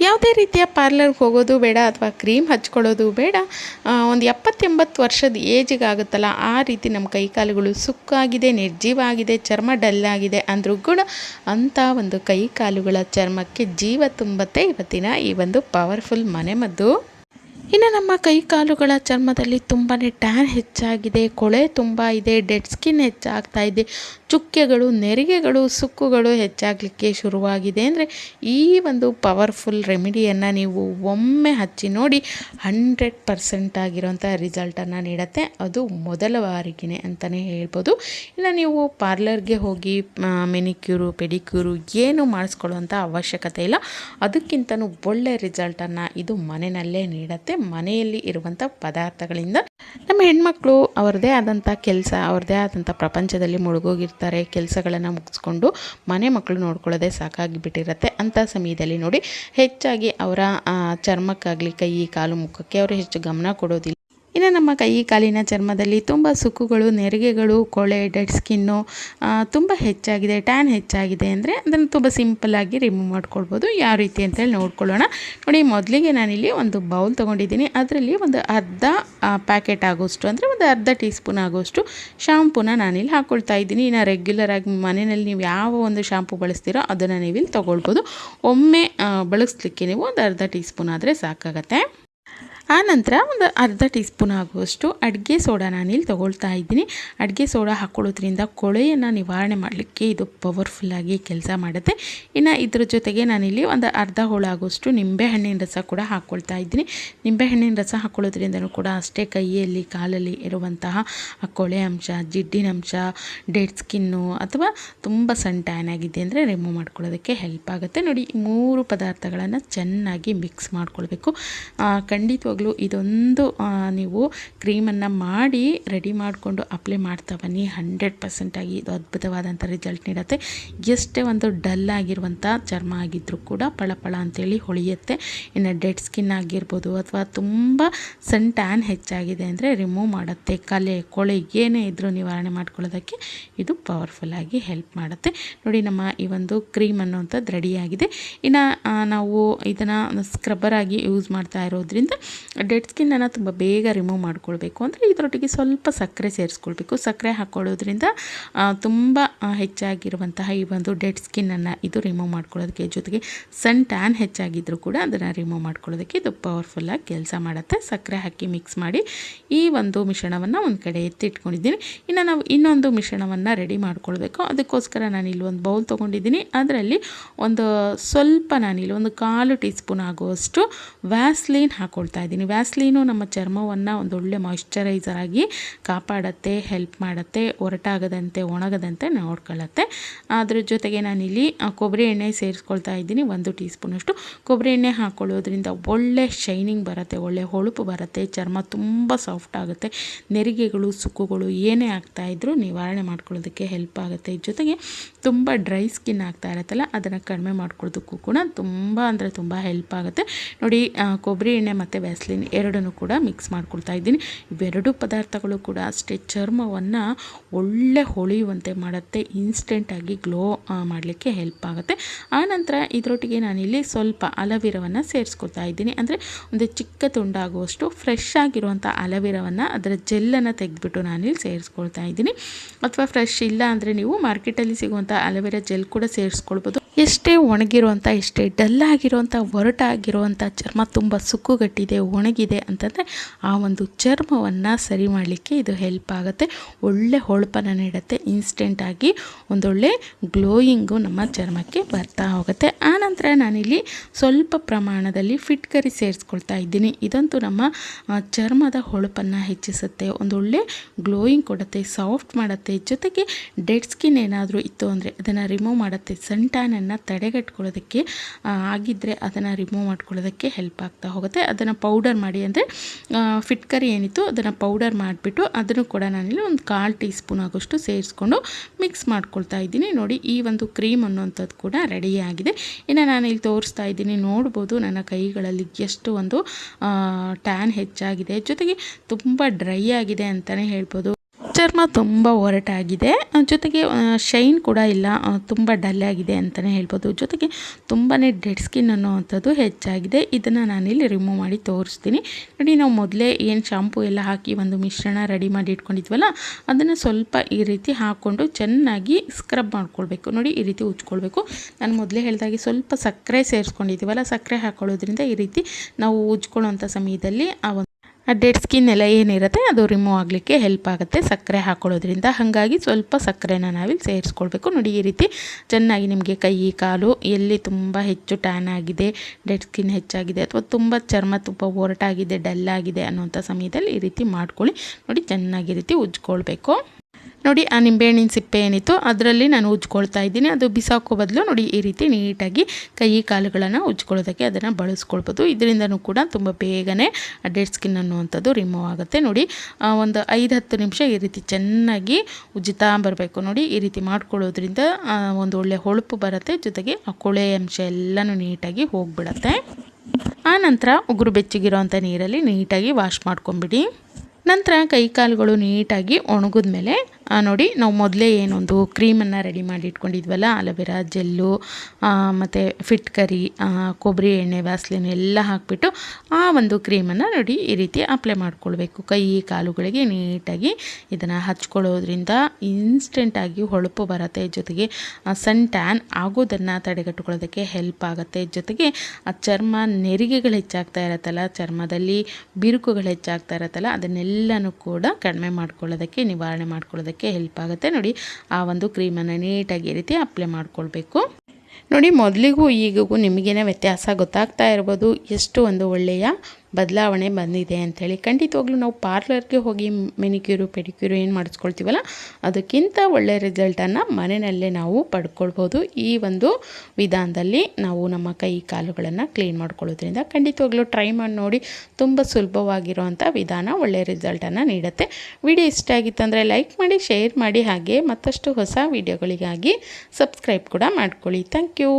ಯಾವುದೇ ರೀತಿಯ ಪಾರ್ಲರ್ಗೆ ಹೋಗೋದು ಬೇಡ ಅಥವಾ ಕ್ರೀಮ್ ಹಚ್ಕೊಳ್ಳೋದು ಬೇಡ. ಒಂದು ಎಪ್ಪತ್ತೆಂಬತ್ತು ವರ್ಷದ ಏಜಿಗಾಗುತ್ತಲ್ಲ ಆ ರೀತಿ ನಮ್ಮ ಕೈಕಾಲುಗಳು ಸುಕ್ಕಾಗಿದೆ, ನಿರ್ಜೀವ ಆಗಿದೆ, ಚರ್ಮ ಡಲ್ ಆಗಿದೆ ಅಂದರೂ ಕೂಡ ಅಂಥ ಒಂದು ಕೈಕಾಲುಗಳ ಚರ್ಮಕ್ಕೆ ಜೀವ ತುಂಬತ್ತೆ ಇವತ್ತಿನ ಈ ಒಂದು ಪವರ್ಫುಲ್ ಮನೆಮದ್ದು ಇನ್ನು ನಮ್ಮ ಕೈ ಕಾಲುಗಳ ಚರ್ಮದಲ್ಲಿ ತುಂಬಾ ಟ್ಯಾನ್ ಹೆಚ್ಚಾಗಿದೆ, ಕೊಳೆ ತುಂಬ ಇದೆ ಡೆಡ್ ಸ್ಕಿನ್ ಹೆಚ್ಚಾಗ್ತಾ ಇದೆ, ಚುಕ್ಕೆಗಳು, ನೆರಿಗೆಗಳು, ಸುಕ್ಕುಗಳು ಹೆಚ್ಚಾಗಲಿಕ್ಕೆ ಶುರುವಾಗಿದೆ. ಅಂದರೆ ಈ ಒಂದು ಪವರ್ಫುಲ್ ರೆಮಿಡಿಯನ್ನು ನೀವು ಒಮ್ಮೆ ಹಚ್ಚಿ ನೋಡಿ ಹಂಡ್ರೆಡ್ ಪರ್ಸೆಂಟ್ ಆಗಿರೋಂಥ ರಿಸಲ್ಟನ್ನು ನೀಡುತ್ತೆ. ಅದು ಮೊದಲ ಬಾರಿಗೆ ಅಂತಲೇ ಹೇಳ್ಬೋದು. ಇನ್ನು ನೀವು ಪಾರ್ಲರ್ಗೆ ಹೋಗಿ ಮೆನಿಕ್ಯೂರು ಪೆಡಿಕ್ಯೂರು ಏನು ಮಾಡಿಸ್ಕೊಳ್ಳುವಂಥ ಅವಶ್ಯಕತೆ ಇಲ್ಲ. ಅದಕ್ಕಿಂತನೂ ಒಳ್ಳೆ ರಿಸಲ್ಟನ್ನು ಇದು ಮನೆಯಲ್ಲೇ ನೀಡುತ್ತೆ. ಮನೆಯಲ್ಲಿ ಇರುವಂಥ ಪದಾರ್ಥಗಳಿಂದ ನಮ್ಮ ಹೆಣ್ಮಕ್ಳು ಅವ್ರದ್ದೇ ಆದಂಥ ಕೆಲಸ, ಅವ್ರದ್ದೇ ಆದಂಥ ಪ್ರಪಂಚದಲ್ಲಿ ಮುಳುಗೋಗಿರ್ತಾರೆ, ಕೆಲಸಗಳನ್ನು ಮುಗಿಸ್ಕೊಂಡು ಮನೆ ಮಕ್ಕಳು ನೋಡ್ಕೊಳ್ಳೋದೇ ಸಾಕಾಗಿ ಬಿಟ್ಟಿರುತ್ತೆ ಅಂಥ ಸಮಯದಲ್ಲಿ ನೋಡಿ ಹೆಚ್ಚಾಗಿ ಅವರ ಚರ್ಮಕ್ಕಾಗಲಿ, ಕೈ, ಕಾಲು, ಮುಖಕ್ಕೆ ಅವರು ಹೆಚ್ಚು ಗಮನ ಕೊಡೋದಿಲ್ಲ. ಇನ್ನು ನಮ್ಮ ಕೈ ಕಾಲಿನ ಚರ್ಮದಲ್ಲಿ ತುಂಬ ಸುಕ್ಕುಗಳು, ನೆರಿಗೆಗಳು, ಕೊಳೆ, ಡೆಡ್ ಸ್ಕಿನ್ನು ತುಂಬ ಹೆಚ್ಚಾಗಿದೆ, ಟ್ಯಾನ್ ಹೆಚ್ಚಾಗಿದೆ ಅಂದರೆ ಅದನ್ನು ತುಂಬ ಸಿಂಪಲ್ಲಾಗಿ ರಿಮೂವ್ ಮಾಡ್ಕೊಳ್ಬೋದು. ಯಾವ ರೀತಿ ಅಂತೇಳಿ ನೋಡ್ಕೊಳ್ಳೋಣ. ನೋಡಿ, ಮೊದಲಿಗೆ ನಾನಿಲ್ಲಿ ಒಂದು ಬೌಲ್ ತೊಗೊಂಡಿದ್ದೀನಿ. ಅದರಲ್ಲಿ ಒಂದು ಅರ್ಧ ಪ್ಯಾಕೆಟ್ ಆಗೋಷ್ಟು ಅಂದರೆ ಒಂದು ಅರ್ಧ ಟೀ ಸ್ಪೂನ್ ಆಗೋಷ್ಟು ಶಾಂಪೂನ ನಾನಿಲ್ಲಿ ಹಾಕ್ಕೊಳ್ತಾ ಇದ್ದೀನಿ. ಇನ್ನು ರೆಗ್ಯುಲರ್ ಆಗಿ ಮನೆಯಲ್ಲಿ ನೀವು ಯಾವ ಒಂದು ಶಾಂಪು ಬಳಸ್ತೀರೋ ಅದನ್ನು ನೀವಿಲ್ಲಿ ತೊಗೊಳ್ಬೋದು. ಒಮ್ಮೆ ಬಳಸಲಿಕ್ಕೆ ನೀವು ಒಂದು ಅರ್ಧ ಟೀ ಸ್ಪೂನ್ ಆದರೆ ಸಾಕಾಗತ್ತೆ. ಆನಂತರ ಒಂದು ಅರ್ಧ ಟೀ ಸ್ಪೂನ್ ಆಗುವಷ್ಟು ಅಡುಗೆ ಸೋಡಾ ನಾನಿಲ್ಲಿ ತೊಗೊಳ್ತಾ ಇದ್ದೀನಿ. ಅಡುಗೆ ಸೋಡಾ ಹಾಕ್ಕೊಳ್ಳೋದ್ರಿಂದ ಕೊಳೆಯನ್ನು ನಿವಾರಣೆ ಮಾಡಲಿಕ್ಕೆ ಇದು ಪವರ್ಫುಲ್ಲಾಗಿ ಕೆಲಸ ಮಾಡುತ್ತೆ. ಇನ್ನು ಇದ್ರ ಜೊತೆಗೆ ನಾನಿಲ್ಲಿ ಒಂದು ಅರ್ಧ ಹೋಳಾಗುವಷ್ಟು ನಿಂಬೆಹಣ್ಣಿನ ರಸ ಕೂಡ ಹಾಕ್ಕೊಳ್ತಾ ಇದ್ದೀನಿ. ನಿಂಬೆಹಣ್ಣಿನ ರಸ ಹಾಕ್ಕೊಳ್ಳೋದ್ರಿಂದನೂ ಕೂಡ ಅಷ್ಟೇ ಕೈಯಲ್ಲಿ, ಕಾಲಲ್ಲಿ ಇರುವಂತಹ ಆ ಕೊಳೆ ಅಂಶ, ಜಿಡ್ಡಿನ ಅಂಶ ಡೆಡ್ ಸ್ಕಿನ್ನು ಅಥವಾ ತುಂಬ ಸಣ್ಣ ಟ್ಯಾನ್ ಆಗಿದೆ ಅಂದರೆ ರಿಮೂವ್ ಮಾಡ್ಕೊಳ್ಳೋದಕ್ಕೆ ಹೆಲ್ಪ್ ಆಗುತ್ತೆ. ನೋಡಿ ಮೂರು ಪದಾರ್ಥಗಳನ್ನು ಚೆನ್ನಾಗಿ ಮಿಕ್ಸ್ ಮಾಡ್ಕೊಳ್ಬೇಕು. ಖಂಡಿತವಾಗಿ ಯಾವಾಗಲೂ ಇದೊಂದು ನೀವು ಕ್ರೀಮನ್ನು ಮಾಡಿ ರೆಡಿ ಮಾಡಿಕೊಂಡು ಅಪ್ಲೈ ಮಾಡ್ತಾ ಬನ್ನಿ. ಹಂಡ್ರೆಡ್ ಪರ್ಸೆಂಟಾಗಿ ಇದು ಅದ್ಭುತವಾದಂಥ ರಿಸಲ್ಟ್ ನೀಡುತ್ತೆ. ಎಷ್ಟೇ ಒಂದು ಡಲ್ ಆಗಿರುವಂಥ ಚರ್ಮ ಆಗಿದ್ದರೂ ಕೂಡ ಪಳಪಳ ಅಂತೇಳಿ ಹೊಳೆಯುತ್ತೆ. ಇನ್ನು ಡೆಡ್ ಸ್ಕಿನ್ ಆಗಿರ್ಬೋದು ಅಥವಾ ತುಂಬ ಸನ್ ಟ್ಯಾನ್ ಹೆಚ್ಚಾಗಿದೆ ಅಂದರೆ ರಿಮೂವ್ ಮಾಡುತ್ತೆ. ಕಲೆ, ಕೊಳೆ ಏನೇ ಇದ್ದರೂ ನಿವಾರಣೆ ಮಾಡ್ಕೊಳ್ಳೋದಕ್ಕೆ ಇದು ಪವರ್ಫುಲ್ಲಾಗಿ ಹೆಲ್ಪ್ ಮಾಡುತ್ತೆ. ನೋಡಿ ನಮ್ಮ ಈ ಒಂದು ಕ್ರೀಮ್ ಅನ್ನುವಂಥದ್ದು ರೆಡಿಯಾಗಿದೆ ಇನ್ನು ನಾವು ಇದನ್ನು ಸ್ಕ್ರಬ್ಬರ್ ಆಗಿ ಯೂಸ್ ಮಾಡ್ತಾ ಇರೋದ್ರಿಂದ ಡೆಡ್ ಸ್ಕಿನ್ನನ್ನು ತುಂಬ ಬೇಗ ರಿಮೂವ್ ಮಾಡ್ಕೊಳ್ಬೇಕು ಅಂದರೆ ಇದರೊಟ್ಟಿಗೆ ಸ್ವಲ್ಪ ಸಕ್ಕರೆ ಸೇರಿಸ್ಕೊಳ್ಬೇಕು. ಸಕ್ಕರೆ ಹಾಕ್ಕೊಳ್ಳೋದ್ರಿಂದ ತುಂಬ ಹೆಚ್ಚಾಗಿರುವಂತಹ ಈ ಒಂದು ಡೆಡ್ ಸ್ಕಿನ್ನನ್ನು ಇದು ರಿಮೂವ್ ಮಾಡ್ಕೊಳ್ಳೋದಕ್ಕೆ ಜೊತೆಗೆ ಸನ್ ಟ್ಯಾನ್ ಹೆಚ್ಚಾಗಿದ್ದರೂ ಕೂಡ ಅದನ್ನು ರಿಮೂವ್ ಮಾಡ್ಕೊಳ್ಳೋದಕ್ಕೆ ಇದು ಪವರ್ಫುಲ್ಲಾಗಿ ಕೆಲಸ ಮಾಡುತ್ತೆ. ಸಕ್ಕರೆ ಹಾಕಿ ಮಿಕ್ಸ್ ಮಾಡಿ ಈ ಒಂದು ಮಿಶ್ರಣವನ್ನು ಒಂದು ಕಡೆ ಎತ್ತಿಟ್ಕೊಂಡಿದ್ದೀನಿ. ಇನ್ನು ನಾವು ಇನ್ನೊಂದು ಮಿಶ್ರಣವನ್ನು ರೆಡಿ ಮಾಡ್ಕೊಳ್ಬೇಕು. ಅದಕ್ಕೋಸ್ಕರ ನಾನು ಇಲ್ಲಿ ಒಂದು ಬೌಲ್ ತೊಗೊಂಡಿದ್ದೀನಿ. ಅದರಲ್ಲಿ ಒಂದು ಸ್ವಲ್ಪ ನಾನಿಲ್ಲಿ ಒಂದು ಕಾಲು ಟೀ ಸ್ಪೂನ್ ಆಗುವಷ್ಟು ವ್ಯಾಸ್ಲೀನ್ ಹಾಕ್ಕೊಳ್ತಾ ಇದ್ದೀನಿ. ವ್ಯಾಸ್ಲೀನು ನಮ್ಮ ಚರ್ಮವನ್ನು ಒಳ್ಳೆ ಮಾಯಿಶ್ಚರೈಸರ್ ಆಗಿ ಕಾಪಾಡುತ್ತೆ ಹೆಲ್ಪ್ ಮಾಡುತ್ತೆ, ಒರಟಾಗದಂತೆ, ಒಣಗದಂತೆ ನೋಡ್ಕೊಳ್ಳುತ್ತೆ. ಅದ್ರ ಜೊತೆಗೆ ನಾನಿಲ್ಲಿ ಕೊಬ್ಬರಿ ಎಣ್ಣೆ ಸೇರಿಸ್ಕೊಳ್ತಾ ಇದ್ದೀನಿ, ಒಂದು ಟೀ ಸ್ಪೂನಷ್ಟು ಕೊಬ್ಬರಿ ಎಣ್ಣೆ ಹಾಕ್ಕೊಳ್ಳೋದ್ರಿಂದ ಒಳ್ಳೆ ಶೈನಿಂಗ್ ಬರುತ್ತೆ, ಒಳ್ಳೆ ಹೊಳಪು ಬರುತ್ತೆ, ಚರ್ಮ ತುಂಬ ಸಾಫ್ಟ್ ಆಗುತ್ತೆ. ನೆರಿಗೆಗಳು, ಸುಕ್ಕುಗಳು ಏನೇ ಆಗ್ತಾಯಿದ್ರು ನಿವಾರಣೆ ಮಾಡ್ಕೊಳ್ಳೋದಕ್ಕೆ ಹೆಲ್ಪ್ ಆಗುತ್ತೆ. ಜೊತೆಗೆ ತುಂಬ ಡ್ರೈ ಸ್ಕಿನ್ ಆಗ್ತಾ ಇರುತ್ತಲ್ಲ, ಅದನ್ನು ಕಡಿಮೆ ಮಾಡ್ಕೊಳ್ಳೋದಕ್ಕೂ ಕೂಡ ತುಂಬ, ಅಂದರೆ ತುಂಬ ಹೆಲ್ಪ್ ಆಗುತ್ತೆ. ನೋಡಿ ಕೊಬ್ಬರಿ ಎಣ್ಣೆ ಮತ್ತು ವ್ಯಾಸ್ಲಿನ್ ಎರಡನ್ನು ಕೂಡ ಮಿಕ್ಸ್ ಮಾಡ್ಕೊಳ್ತಾ ಇದ್ದೀನಿ. ಇವೆರಡು ಪದಾರ್ಥಗಳು ಕೂಡ ಅಷ್ಟೇ ಚರ್ಮವನ್ನು ಒಳ್ಳೆ ಹೊಳೆಯುವಂತೆ ಮಾಡುತ್ತೆ. ಇನ್ಸ್ಟೆಂಟಾಗಿ ಗ್ಲೋ ಮಾಡಲಿಕ್ಕೆ ಹೆಲ್ಪ್ ಆಗುತ್ತೆ. ಆನಂತರ ಇದರೊಟ್ಟಿಗೆ ನಾನಿಲ್ಲಿ ಸ್ವಲ್ಪ ಅಲವೀರವನ್ನು ಸೇರಿಸ್ಕೊಳ್ತಾ ಇದ್ದೀನಿ. ಅಂದರೆ ಒಂದು ಚಿಕ್ಕ ತುಂಡಾಗುವಷ್ಟು ಫ್ರೆಶ್ ಆಗಿರುವಂಥ ಅಲವೀರವನ್ನು ಅದರ ಜೆಲ್ಲನ್ನು ತೆಗೆದುಬಿಟ್ಟು ನಾನಿಲ್ಲಿ ಸೇರಿಸ್ಕೊಳ್ತಾ ಇದ್ದೀನಿ. ಅಥವಾ ಫ್ರೆಶ್ ಇಲ್ಲ ಅಂದರೆ ನೀವು ಮಾರ್ಕೆಟಲ್ಲಿ ಸಿಗುವಂಥ ಅಲವೇರಾ ಜೆಲ್ ಕೂಡ ಸೇರಿಸ್ಕೊಳ್ಬೋದು. ಎಷ್ಟೇ ಒಣಗಿರುವಂಥ, ಎಷ್ಟೇ ಡಲ್ ಆಗಿರುವಂಥ ಒರಟಾಗಿರುವಂಥ ಚರ್ಮ ತುಂಬ ಸುಕ್ಕುಗಟ್ಟಿದೆ, ಒಣಗಿದೆ ಅಂತಂದರೆ ಆ ಒಂದು ಚರ್ಮವನ್ನು ಸರಿ ಮಾಡಲಿಕ್ಕೆ ಇದು ಹೆಲ್ಪ್ ಆಗುತ್ತೆ. ಒಳ್ಳೆ ಹೊಳಪನ್ನು ನೀಡುತ್ತೆ. ಇನ್ಸ್ಟೆಂಟಾಗಿ ಒಂದೊಳ್ಳೆ ಗ್ಲೋಯಿಂಗು ನಮ್ಮ ಚರ್ಮಕ್ಕೆ ಬರ್ತಾ ಹೋಗುತ್ತೆ. ಆನಂತರ ನಾನಿಲ್ಲಿ ಸ್ವಲ್ಪ ಪ್ರಮಾಣದಲ್ಲಿ ಫಿಟ್ಕರಿ ಸೇರಿಸ್ಕೊಳ್ತಾ ಇದ್ದೀನಿ. ಇದಂತೂ ನಮ್ಮ ಚರ್ಮದ ಹೊಳಪನ್ನು ಹೆಚ್ಚಿಸುತ್ತೆ. ಒಂದೊಳ್ಳೆ ಗ್ಲೋಯಿಂಗ್ ಕೊಡುತ್ತೆ ಸಾಫ್ಟ್ ಮಾಡುತ್ತೆ. ಜೊತೆಗೆ ಡೆಡ್ ಸ್ಕಿನ್ ಏನಾದರೂ ಇತ್ತು ಅಂದರೆ ಅದನ್ನು ರಿಮೂವ್ ಮಾಡುತ್ತೆ. ಸಣ್ಣ ತಡೆಗಟ್ಕೊಳ್ಳೋದಕ್ಕೆ ಆಗಿದ್ದರೆ ಅದನ್ನು ರಿಮೂವ್ ಮಾಡ್ಕೊಳ್ಳೋದಕ್ಕೆ ಹೆಲ್ಪ್ ಆಗ್ತಾ ಹೋಗುತ್ತೆ. ಅದನ್ನು ಪೌಡರ್ ಮಾಡಿ ಅಂದರೆ ಫಿಟ್ಕರಿ ಏನಿತ್ತು ಅದನ್ನು ಪೌಡರ್ ಮಾಡಿಬಿಟ್ಟು ಅದನ್ನು ಕೂಡ ನಾನಿಲ್ಲಿ ಒಂದು ಕಾಲು ಟೀ ಸ್ಪೂನ್ ಆಗೋಷ್ಟು ಸೇರಿಸ್ಕೊಂಡು ಮಿಕ್ಸ್ ಮಾಡ್ಕೊಳ್ತಾ ಇದ್ದೀನಿ. ನೋಡಿ, ಈ ಒಂದು ಕ್ರೀಮ್ ಅನ್ನುವಂಥದ್ದು ಕೂಡ ರೆಡಿಯಾಗಿದೆ ಇನ್ನು ನಾನು ಇಲ್ಲಿ ತೋರಿಸ್ತಾ ಇದ್ದೀನಿ, ನೋಡ್ಬೋದು ನನ್ನ ಕೈಗಳಲ್ಲಿ ಎಷ್ಟು ಒಂದು ಟ್ಯಾನ್ ಹೆಚ್ಚಾಗಿದೆ. ಜೊತೆಗೆ ತುಂಬ ಡ್ರೈ ಆಗಿದೆ ಅಂತಲೇ ಹೇಳ್ಬೋದು. ಚರ್ಮ ತುಂಬ ಒರಟಾಗಿದೆ ಜೊತೆಗೆ ಶೈನ್ ಕೂಡ ಇಲ್ಲ ತುಂಬ ಡಲ್ ಆಗಿದೆ ಅಂತಲೇ ಹೇಳ್ಬೋದು. ಜೊತೆಗೆ ತುಂಬಾ ಡೆಡ್ ಸ್ಕಿನ್ ಅನ್ನೋವಂಥದ್ದು ಹೆಚ್ಚಾಗಿದೆ. ಇದನ್ನು ನಾನಿಲ್ಲಿ ರಿಮೂವ್ ಮಾಡಿ ತೋರಿಸ್ತೀನಿ. ನೋಡಿ, ನಾವು ಮೊದಲೇ ಏನು ಶಾಂಪೂ ಎಲ್ಲ ಹಾಕಿ ಒಂದು ಮಿಶ್ರಣ ರೆಡಿ ಮಾಡಿ ಇಟ್ಕೊಂಡಿದ್ವಲ್ಲ, ಅದನ್ನು ಸ್ವಲ್ಪ ಈ ರೀತಿ ಹಾಕ್ಕೊಂಡು ಚೆನ್ನಾಗಿ ಸ್ಕ್ರಬ್ ಮಾಡ್ಕೊಳ್ಬೇಕು. ನೋಡಿ, ಈ ರೀತಿ ಉಜ್ಕೊಳ್ಬೇಕು. ನಾನು ಮೊದಲೇ ಹೇಳಿದಾಗೆ ಸ್ವಲ್ಪ ಸಕ್ಕರೆ ಸೇರಿಸ್ಕೊಂಡಿದ್ದೀವಲ್ಲ ಸಕ್ಕರೆ ಹಾಕ್ಕೊಳ್ಳೋದ್ರಿಂದ ಈ ರೀತಿ ನಾವು ಉಜ್ಕೊಳ್ಳೋಂಥ ಸಮಯದಲ್ಲಿ ಆ ಆ ಡೆಡ್ ಸ್ಕಿನ್ ಎಲ್ಲ ಏನಿರುತ್ತೆ ಅದು ರಿಮೂವ್ ಆಗಲಿಕ್ಕೆ ಹೆಲ್ಪ್ ಆಗುತ್ತೆ ಸಕ್ಕರೆ ಹಾಕೊಳ್ಳೋದ್ರಿಂದ. ಹಾಗಾಗಿ ಸ್ವಲ್ಪ ಸಕ್ಕರೆನ ನಾವಿಲ್ಲಿ ಸೇರಿಸ್ಕೊಳ್ಬೇಕು. ನೋಡಿ ಈ ರೀತಿ ಚೆನ್ನಾಗಿ ನಿಮಗೆ ಕೈ, ಕಾಲು ಎಲ್ಲಿ ತುಂಬ ಹೆಚ್ಚು ಟ್ಯಾನ್ ಆಗಿದೆ ಡೆಡ್ ಸ್ಕಿನ್ ಹೆಚ್ಚಾಗಿದೆ ಅಥವಾ ತುಂಬ ಚರ್ಮ ತುಂಬ ಒರಟಾಗಿದೆ ಡಲ್ ಆಗಿದೆ ಅನ್ನೋಂಥ ಸಮಯದಲ್ಲಿ ಈ ರೀತಿ ಮಾಡ್ಕೊಳ್ಳಿ. ನೋಡಿ ಚೆನ್ನಾಗಿ ರೀತಿ ಉಜ್ಕೊಳ್ಬೇಕು ನೋಡಿ, ಆ ನಿಂಬೆಹಣ್ಣಿನ ಸಿಪ್ಪೆ ಏನಿತ್ತು ಅದರಲ್ಲಿ ನಾನು ಉಜ್ಕೊಳ್ತಾ ಇದ್ದೀನಿ. ಅದು ಬಿಸಾಕೋ ಬದಲು ನೋಡಿ, ಈ ರೀತಿ ನೀಟಾಗಿ ಕೈ ಕಾಲುಗಳನ್ನು ಉಜ್ಕೊಳ್ಳೋದಕ್ಕೆ ಅದನ್ನು ಬಳಸ್ಕೊಳ್ಬೋದು. ಇದರಿಂದನೂ ಕೂಡ ತುಂಬ ಬೇಗನೆ ಡೆಡ್ ಸ್ಕಿನ್ ಅನ್ನುವಂಥದ್ದು ರಿಮೂವ್ ಆಗುತ್ತೆ. ನೋಡಿ ಒಂದು ಐದು ಹತ್ತು ನಿಮಿಷ ಈ ರೀತಿ ಚೆನ್ನಾಗಿ ಉಜ್ಜುತ್ತಾ ಬರಬೇಕು. ನೋಡಿ, ಈ ರೀತಿ ಮಾಡ್ಕೊಳ್ಳೋದ್ರಿಂದ ಒಂದು ಒಳ್ಳೆ ಹೊಳಪು ಬರುತ್ತೆ. ಜೊತೆಗೆ ಆ ಕೊಳೆ ಅಂಶ ಎಲ್ಲನೂ ನೀಟಾಗಿ ಹೋಗಿಬಿಡತ್ತೆ. ಆ ನಂತರ ಉಗುರು ಬೆಚ್ಚಗಿರೋವಂಥ ನೀರಲ್ಲಿ ನೀಟಾಗಿ ವಾಶ್ ಮಾಡ್ಕೊಂಬಿಡಿ. ನಂತರ ಕೈ ಕಾಲುಗಳು ನೀಟಾಗಿ ಒಣಗಿದ್ಮೇಲೆ ನೋಡಿ, ನಾವು ಮೊದಲೇ ಏನೊಂದು ಕ್ರೀಮನ್ನು ರೆಡಿ ಮಾಡಿ ಇಟ್ಕೊಂಡಿದ್ವಲ್ಲ, ಅಲೋವೆರಾ ಜೆಲ್ಲು ಮತ್ತು ಫಿಟ್ ಕರಿ ಕೊಬ್ಬರಿ ಎಣ್ಣೆ ವ್ಯಾಸ್ಲಿನ್ ಎಲ್ಲ ಹಾಕಿಬಿಟ್ಟು ಆ ಒಂದು ಕ್ರೀಮನ್ನು ನೋಡಿ ಈ ರೀತಿ ಅಪ್ಲೈ ಮಾಡ್ಕೊಳ್ಬೇಕು. ಕೈ, ಕಾಲುಗಳಿಗೆ ನೀಟಾಗಿ ಇದನ್ನು ಹಚ್ಕೊಳ್ಳೋದ್ರಿಂದ ಇನ್ಸ್ಟೆಂಟಾಗಿ ಹೊಳಪು ಬರುತ್ತೆ. ಜೊತೆಗೆ ಸನ್ ಟ್ಯಾನ್ ಆಗೋದನ್ನು ತಡೆಗಟ್ಟುಕೊಳ್ಳೋದಕ್ಕೆ ಹೆಲ್ಪ್ ಆಗುತ್ತೆ. ಜೊತೆಗೆ, ಆ, ಚರ್ಮ ನೆರಿಗೆಗಳು ಹೆಚ್ಚಾಗ್ತಾ ಇರತ್ತಲ್ಲ, ಚರ್ಮದಲ್ಲಿ ಬಿರುಕುಗಳು ಹೆಚ್ಚಾಗ್ತಾ ಇರತ್ತಲ್ಲ, ಅದನ್ನೆಲ್ಲನೂ ಕೂಡ ಕಡಿಮೆ ಮಾಡ್ಕೊಳ್ಳೋದಕ್ಕೆ, ನಿವಾರಣೆ ಮಾಡ್ಕೊಳ್ಳೋದಕ್ಕೆ ಹೆಲ್ಪ್ ಆಗುತ್ತೆ. ನೋಡಿ, ಆ ಒಂದು ಕ್ರೀಮನ್ನು ನೀಟಾಗಿ ರೀತಿ ಅಪ್ಲೈ ಮಾಡ್ಕೊಳ್ಬೇಕು. ನೋಡಿ, ಮೊದಲಿಗೂ ಈಗಿಗೂ ನಿಮಗೇನೆ ವ್ಯತ್ಯಾಸ ಗೊತ್ತಾಗ್ತಾ ಇರ್ಬೋದು. ಎಷ್ಟು ಒಂದು ಒಳ್ಳೆಯ ಬದಲಾವಣೆ ಬಂದಿದೆ ಅಂಥೇಳಿ ಖಂಡಿತವಾಗ್ಲೂ ನಾವು ಪಾರ್ಲರ್ಗೆ ಹೋಗಿ ಮೆನಿಕ್ಯೂರು, ಪೆಡಿಕ್ಯೂರು ಏನು ಮಾಡಿಸ್ಕೊಳ್ತೀವಲ್ಲ, ಅದಕ್ಕಿಂತ ಒಳ್ಳೆಯ ರಿಸಲ್ಟನ್ನು ಮನೆಯಲ್ಲೇ ನಾವು ಪಡ್ಕೊಳ್ಬೋದು. ಈ ಒಂದು ವಿಧಾನದಲ್ಲಿ ನಾವು ನಮ್ಮ ಕೈ ಕಾಲುಗಳನ್ನು ಕ್ಲೀನ್ ಮಾಡ್ಕೊಳ್ಳೋದ್ರಿಂದ ಖಂಡಿತವಾಗ್ಲೂ ಟ್ರೈ ಮಾಡಿ ನೋಡಿ ತುಂಬ ಸುಲಭವಾಗಿರುವಂಥ ವಿಧಾನ ಒಳ್ಳೆಯ ರಿಸಲ್ಟನ್ನು ನೀಡುತ್ತೆ. ವಿಡಿಯೋ ಇಷ್ಟ ಆಗಿತ್ತಂದರೆ ಲೈಕ್ ಮಾಡಿ, ಶೇರ್ ಮಾಡಿ, ಹಾಗೆ ಮತ್ತಷ್ಟು ಹೊಸ ವಿಡಿಯೋಗಳಿಗಾಗಿ ಸಬ್ಸ್ಕ್ರೈಬ್ ಕೂಡ ಮಾಡ್ಕೊಳ್ಳಿ. Thank you.